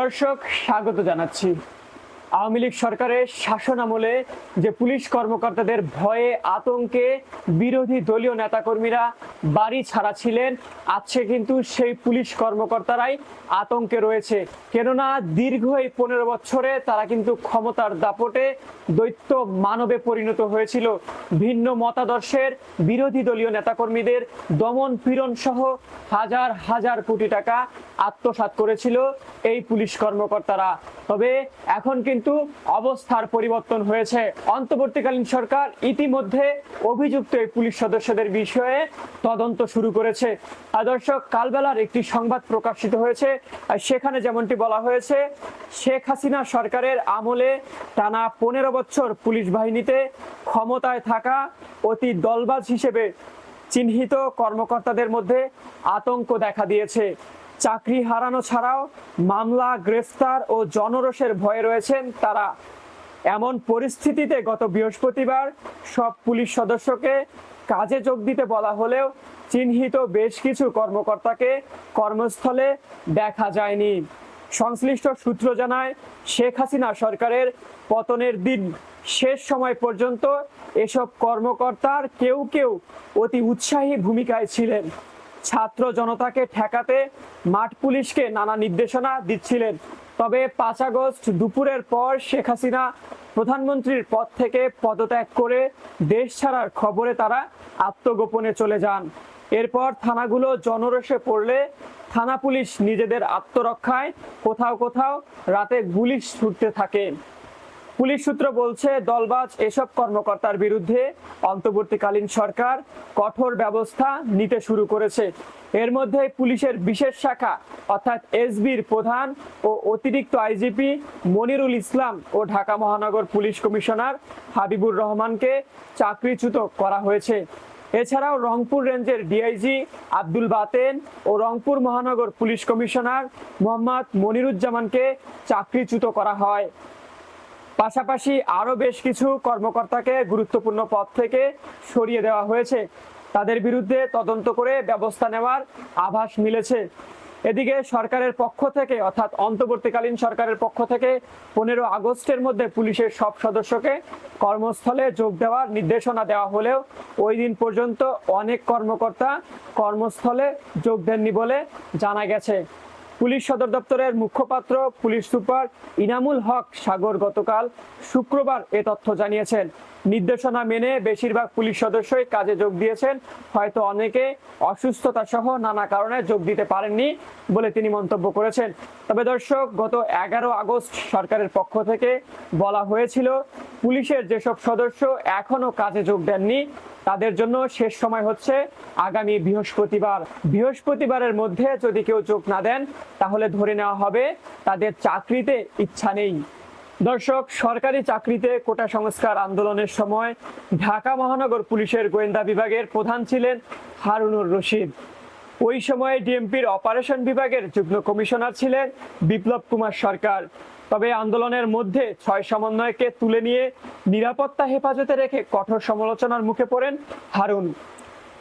দর্শক স্বাগত জানাচ্ছি। আওয়ামী লীগ সরকারের শাসন আমলে যে পুলিশ কর্মকর্তাদের ভয়ে আতঙ্কে বিরোধী দলীয় নেতাকর্মীরা বাড়ি ছাড়া ছিলেন আজকে কিন্তু সেই পুলিশ কর্মকর্তারাই আতঙ্কে রয়েছে। কেননা দীর্ঘ এই পনেরো বছরে তারা কিন্তু ক্ষমতার দাপটে দৈত্য মানবে পরিণত হয়েছিল। ভিন্ন মতাদর্শের বিরোধী দলীয় নেতাকর্মীদের দমন পীড়ন সহ হাজার হাজার কোটি টাকা আত্মসাৎ করেছিল এই পুলিশ কর্মকর্তারা। তবে এখন কিন্তু অবস্থার পরিবর্তন হয়েছে। অন্তর্বর্তীকালীন সরকার ইতিমধ্যে অভিযুক্ত এই পুলিশ সদস্যদের বিষয়ে তদন্ত শুরু করেছে। আর দর্শক, কালবেলার একটি সংবাদ প্রকাশিত হয়েছে। সেখানে যেমনটি বলা হয়েছে, শেখ হাসিনা সরকারের আমলে টানা পনেরো বছর পুলিশ বাহিনীতে ক্ষমতায় থাকা অতি দলবাজ হিসেবে চিহ্নিত কর্মকর্তাদের মধ্যে আতঙ্ক দেখা দিয়েছে। চাকরি হারানো ছাড়াও মামলা, গ্রেফতার ও জনরোষের ভয়ে রয়েছেন তারা। এমন পরিস্থিতিতে গত বৃহস্পতিবার সব পুলিশ সদস্যকে কাজে যোগ দিতে বলা হলেও চিহ্নিত বেশ কিছু কর্মকর্তাকে কর্মস্থলে দেখা যায়নি। সংশ্লিষ্ট সূত্র জানায়, শেখ হাসিনা সরকারের পতনের দিন শেষ সময় পর্যন্ত এসব কর্মকর্তার কেউ কেউ অতি উৎসাহী ভূমিকায় ছিলেন। ছাত্র জনতাকে ঠেকাতে মাঠ পুলিশকে নানা নির্দেশনা দিচ্ছিলেন। তবে পাঁচ আগস্ট দুপুরের পর শেখ হাসিনা প্রধানমন্ত্রীর পদ থেকে পদত্যাগ করে দেশ ছাড়ার খবরে তারা আত্মগোপনে চলে যান। এরপর থানাগুলো জনরসে পড়লে থানা পুলিশ নিজেদের আত্মরক্ষায় কোথাও কোথাও রাতে গুলি ছুটতে থাকে। পুলিশ সূত্র বলছে, দলবাজ এসব কর্মকর্তার বিরুদ্ধে অন্তর্বর্তীকালীন সরকার কঠোর ব্যবস্থা নিতে শুরু করেছে। এর মধ্যে পুলিশের বিশেষ শাখা, অর্থাৎ এসবির প্রধান ও অতিরিক্ত আইজিপি মনিরুল ইসলাম ও ঢাকা মহানগর পুলিশ কমিশনার হাবিবুর রহমানকে চাকরিচ্যুত করা হয়েছে। এছাড়াও রংপুর রেঞ্জের ডিআইজি আব্দুল বাতেন ও রংপুর মহানগর পুলিশ কমিশনার মোহাম্মদ মনিরুজ্জামানকে চাকরিচ্যুত করা হয়। পাশাপাশি আরও বেশ কিছু কর্মকর্তাকে গুরুত্বপূর্ণ পদ থেকে সরিয়ে দেওয়া হয়েছে। তাদের বিরুদ্ধে তদন্ত করে ব্যবস্থা নেওয়ার আভাস মিলেছে। এদিকে সরকারের পক্ষ থেকে, অর্থাৎ অন্তর্বর্তীকালীন সরকারের পক্ষ থেকে পনেরো আগস্টের মধ্যে পুলিশের সব সদস্যকে কর্মস্থলে যোগ দেওয়ার নির্দেশনা দেওয়া হলেও ওই দিন পর্যন্ত অনেক কর্মকর্তা কর্মস্থলে যোগ দেননি বলে জানা গেছে। পুলিশ সদর দপ্তরের মুখপাত্র পুলিশ সুপার ইনামুল হক সাগর গতকাল শুক্রবার এ তথ্য জানিয়েছেন। নির্দেশনা মেনে বেশিরভাগ পুলিশ সদস্যই কাজে যোগ দিয়েছেন। হয়তো অনেকে অসুস্থতা সহ নানা কারণে যোগ দিতে পারেননি বলে তিনি মন্তব্য করেছেন। তবে দর্শক, গত এগারো আগস্ট সরকারের পক্ষ থেকে বলা হয়েছিল, পুলিশের যেসব সদস্য এখনও কাজে যোগ দেননি, তাদের জন্য শেষ সময় হচ্ছে আগামী বৃহস্পতিবার। বৃহস্পতিবারের মধ্যে যদি কেউ যোগ না দেন, তাহলে ধরে নেওয়া হবে তাদের চাকরিতে ইচ্ছা নেই। দর্শক, সরকারি চাকরিতে কোটা সংস্কার আন্দোলনের সময় ঢাকা মহানগর পুলিশের গোয়েন্দা বিভাগের প্রধান ছিলেন হারুনুর রশিদ। ওই সময়ে ডিএমপির অপারেশন বিভাগের যুগ্ম কমিশনার ছিলেন বিপ্লব কুমার সরকার। তবে আন্দোলনের মধ্যে ছয় সমন্বয়কে তুলে নিয়ে নিরাপত্তা হেফাজতে রেখে কঠোর সমালোচনার মুখে পড়েন হারুন।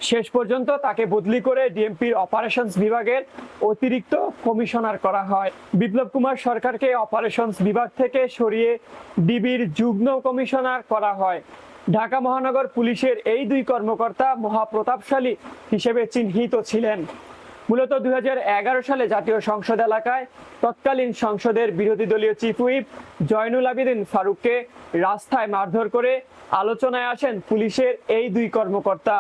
শেষ পর্যন্ত তাকে বদলি করে ডিএমপির অপারেশনস বিভাগের অতিরিক্ত কমিশনার করা হয়। বিপ্লব কুমার সরকারকে অপারেশনস বিভাগ থেকে সরিয়ে ডিবির যুগ্ম কমিশনার করা হয়। ঢাকা মহানগর পুলিশের এই দুই কর্মকর্তা মহাপ্রতাপশালী হিসেবে চিহ্নিত ছিলেন। মূলত দুই হাজার এগারো সালে জাতীয় সংসদ এলাকায় তৎকালীন সংসদের বিরোধী দলীয় চিফ হুইপ জয়নুল আবেদিন ফারুককে রাস্তায় মারধর করে আলোচনায় আসেন পুলিশের এই দুই কর্মকর্তা।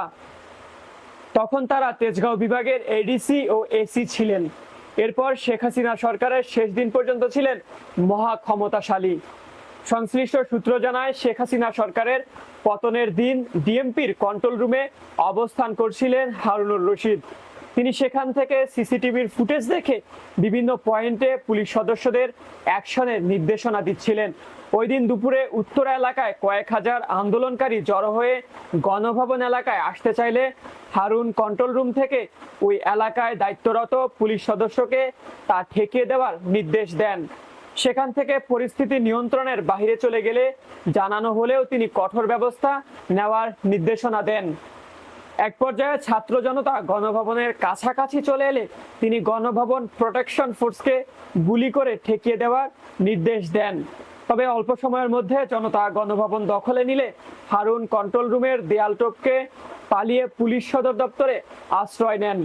তখন তারা তেজগাঁও বিভাগের এডিসি ও এসি ছিলেন। এরপর শেখ হাসিনা সরকারের শেষ দিন পর্যন্ত ছিলেন মহা ক্ষমতাশালী। সংশ্লিষ্ট সূত্র জানায়, শেখ হাসিনা সরকারের পতনের দিন ডিএমপির কন্ট্রোল রুমে অবস্থান করছিলেন হারুনুর রশিদ। তিনি সেখান থেকে সিসিটিভির ফুটেজ দেখে বিভিন্ন পয়েন্টে পুলিশ সদস্যদের অ্যাকশনের নির্দেশনা দিচ্ছিলেন। ওই দিন দুপুরে উত্তরা এলাকায় কয়েক হাজার আন্দোলনকারী জড়ো হয়ে গণভবন এলাকায় আসতে চাইলে হারুন কন্ট্রোল রুম থেকে ওই এলাকায় দায়িত্বরত পুলিশ সদস্যকে তা ঠেকিয়ে দেওয়ার নির্দেশ দেন। সেখান থেকে পরিস্থিতি নিয়ন্ত্রণের বাইরে চলে গেলে জানানো হলেও তিনি কঠোর ব্যবস্থা নেওয়ার নির্দেশনা দেন। এক পর্যায়ে ছাত্র জনতা গণভবনের কাছাকাছি চলে এলে তিনি গণভবন প্রোটেকশন ফোর্সকে গুলি করে ঠেকিয়ে দেওয়ার নির্দেশ দেন। তবে অল্প সময়ের মধ্যে জনতা গণভবন দখলে নিলে হারুন কন্ট্রোল রুমের দেয়াল টপকে পালিয়ে পুলিশ সদর দপ্তরে আশ্রয় নেন।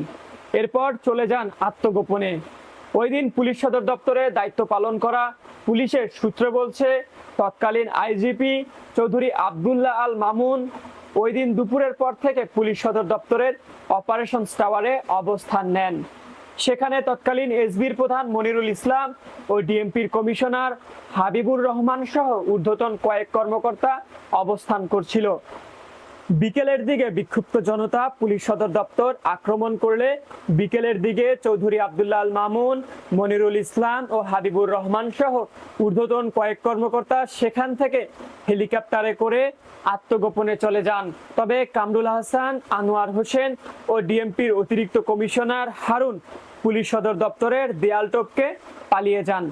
এরপর চলে যান আত্মগোপনে। ওই দিন পুলিশ সদর দপ্তরে দায়িত্ব পালন করা পুলিশের সূত্র বলছে, তৎকালীন আইজিপি চৌধুরী আবদুল্লাহ আল মামুন ওই দিন দুপুরের পর থেকে পুলিশ সদর দপ্তরের অপারেশন টাওয়ারে অবস্থান নেন। সেখানে তৎকালীন এসবির প্রধান মনিরুল ইসলাম ও ডিএমপির কমিশনার হাবিবুর রহমান সহ ঊর্ধ্বতন কয়েক কর্মকর্তা অবস্থান করছিল। বিকেলের দিকে বিক্ষুব্ধ জনতা, পুলিশ সদর দপ্তর আক্রমণ করলে বিকেলের দিকে চৌধুরী আবদুল্লাহ আল মামুন, মনিরুল ইসলাম ও হাবিবুর রহমান সহ ঊর্ধ্বতন কয়েক কর্মকর্তা সেখান থেকে হেলিকপ্টারে করে আত্মগোপনে চলে যান। তবে কামরুল হাসান, আনোয়ার হোসেন ও ডিএমপির অতিরিক্ত কমিশনার হারুন পুলিশ সদর দপ্তরের দেয়াল টপকে পালিয়ে যান।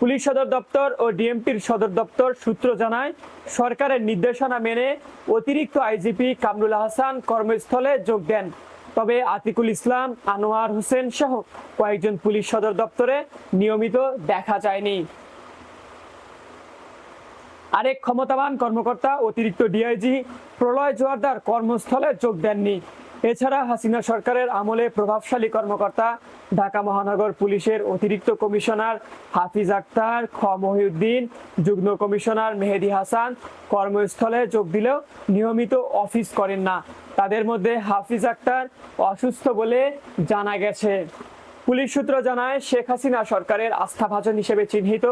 পুলিশ সদর দপ্তর ও ডিএমপির সদর দপ্তর সূত্র জানায়, সরকারের নির্দেশনা মেনে অতিরিক্ত আইজিপি কামরুল হাসান কর্মস্থলে যোগ দেন। তবে আতিকুল ইসলাম, আনোয়ার হোসেন সহ কয়েকজন পুলিশ সদর দপ্তরে নিয়মিত দেখা যায়নি। আরেক ক্ষমতাবান কর্মকর্তা, অতিরিক্ত ডিআইজি প্রলয় জোয়ারদার কর্মস্থলে যোগ দেননি। এছাড়া হাসিনা সরকারের আমলে প্রভাবশালী কর্মকর্তা, ঢাকা মহানগর পুলিশের অতিরিক্ত কমিশনার হাফিজ আক্তার, খ মহিউদ্দিন, যুগ্ম কমিশনার মেহেদি হাসান কর্মস্থলে যোগ দিলেও নিয়মিত অফিস করেন না। তাদের মধ্যে হাফিজ আক্তার অসুস্থ বলে জানা গেছে। পুলিশ সূত্র জানায়, শেখ হাসিনা সরকারের আস্থাভাজন হিসেবে চিহ্নিত।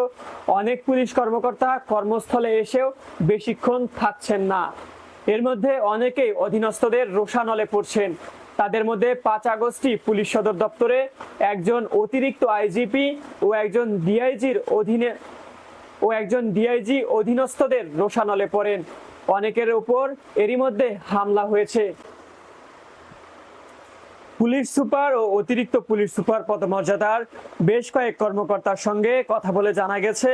অনেক পুলিশ কর্মকর্তা কর্মস্থলে এসেও বেশিক্ষণ থাকছেন না। এর মধ্যে অনেকেই অধীনস্থদের রোষানলে পড়ছেন। তাদের মধ্যে পাঁচ আগস্টই পুলিশ সদর দপ্তরে একজন অতিরিক্ত আইজিপি ও একজন ডিআইজির অধীনে ও একজন ডিআইজি অধীনস্থদের রোষানলে পড়েন। অনেকের উপর এরই মধ্যে হামলা হয়েছে। পুলিশ সুপার ও অতিরিক্ত পুলিশ সুপার পদমর্যাদার বেশ কয়েক কর্মকর্তার সঙ্গে কথা বলে জানা গেছে,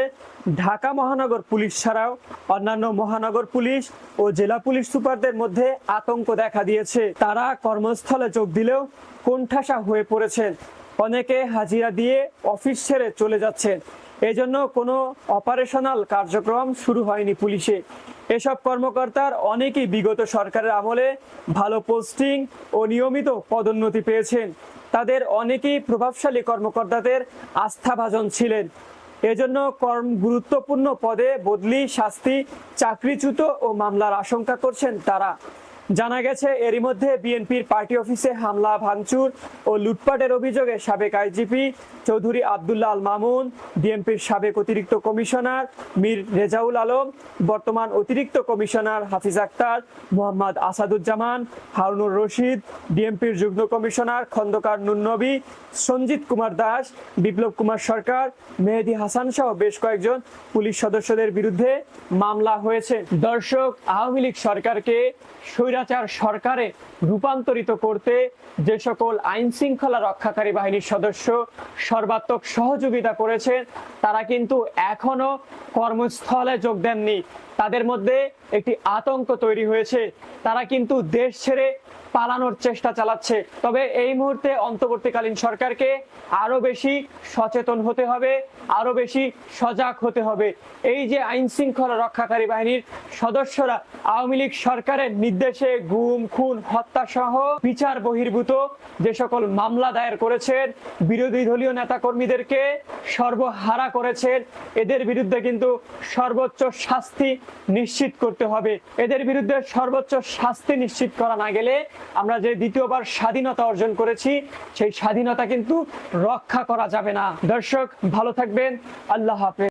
ঢাকা মহানগর পুলিশ ছাড়াও অন্যান্য মহানগর পুলিশ ও জেলা পুলিশ সুপারদের মধ্যে আতঙ্ক দেখা দিয়েছে। তারা কর্মস্থলে যোগ দিলেও কোণঠাসা হয়ে পড়েছেন। অনেকে হাজিরা দিয়ে অফিস ছেড়ে চলে যাচ্ছেন। এজন্য কোনো অপারেশনাল কার্যক্রম শুরু হয়নি পুলিশে। এসব কর্মকর্তার অনেকেই বিগত সরকারের আমলে ভালো পোস্টিং ও নিয়মিত পদোন্নতি পেয়েছেন। তাদের অনেকেই প্রভাবশালী কর্মকর্তাদের আস্থাভাজন ছিলেন। এজন্য কর্ম গুরুত্বপূর্ণ পদে বদলি, শাস্তি, চাকরিচ্যুত ও মামলার আশঙ্কা করছেন তারা। জানা গেছে, এরই মধ্যে বিএনপির পার্টি অফিসে হামলা, ভাঙচুর ও লুটপাটের অভিযোগে সাবেক আইজিপি চৌধুরী আবদুল্লাহ আল মামুন, বিএনপির সাবেক অতিরিক্ত কমিশনার মীর রেজাউল আলম, বর্তমান অতিরিক্ত কমিশনার হাফিজ আক্তার মোহাম্মদ আসাদুজ্জামান, হারুনুর রশিদ, বিএনপির যুগ্ম কমিশনার খন্দকার নুনবী সঞ্জিত কুমার দাস, বিপ্লব কুমার সরকার, মেহেদি হাসান সহ বেশ কয়েকজন পুলিশ সদস্যদের বিরুদ্ধে মামলা হয়েছে। দর্শক, আওয়ামী লীগ সরকারকে স্বৈরাচার সরকারে রূপান্তরিত করতে যে সকল আইন শৃঙ্খলা রক্ষাকারী বাহিনীর সদস্য সর্বাত্মক সহযোগিতা করেছেন, তারা কিন্তু এখনও কর্মস্থলে যোগ দেননি। তাদের মধ্যে একটি আতঙ্ক তৈরি হয়েছে। তারা কিন্তু দেশ ছেড়ে পালানোর চেষ্টা চালাচ্ছে। তবে এই মুহূর্তে অন্তর্বর্তীকালীন সরকারকে আরও বেশি সচেতন হতে হবে আরও বেশি সজাগ হতে হবে। এই যে আইন শৃঙ্খলা রক্ষাকারী বাহিনীর সদস্যরা, আওয়ামী লীগ সরকারের নির্দেশে গুম, খুন, হত্যা সহ বিচার বহির্ভূত যে সকল মামলা দায়ের করেছেন, বিরোধী দলীয় নেতা কর্মীদেরকে সর্বহারা করেছেন। এদের বিরুদ্ধে কিন্তু সর্বোচ্চ শাস্তি নিশ্চিত করতে হবে। এদের বিরুদ্ধে সর্বোচ্চ শাস্তি নিশ্চিত করা না গেলে আমরা যে দ্বিতীয়বার স্বাধীনতা অর্জন করেছি, সেই স্বাধীনতা কিন্তু রক্ষা করা যাবে না। দর্শক, ভালো থাকবেন। আল্লাহ হাফেজ।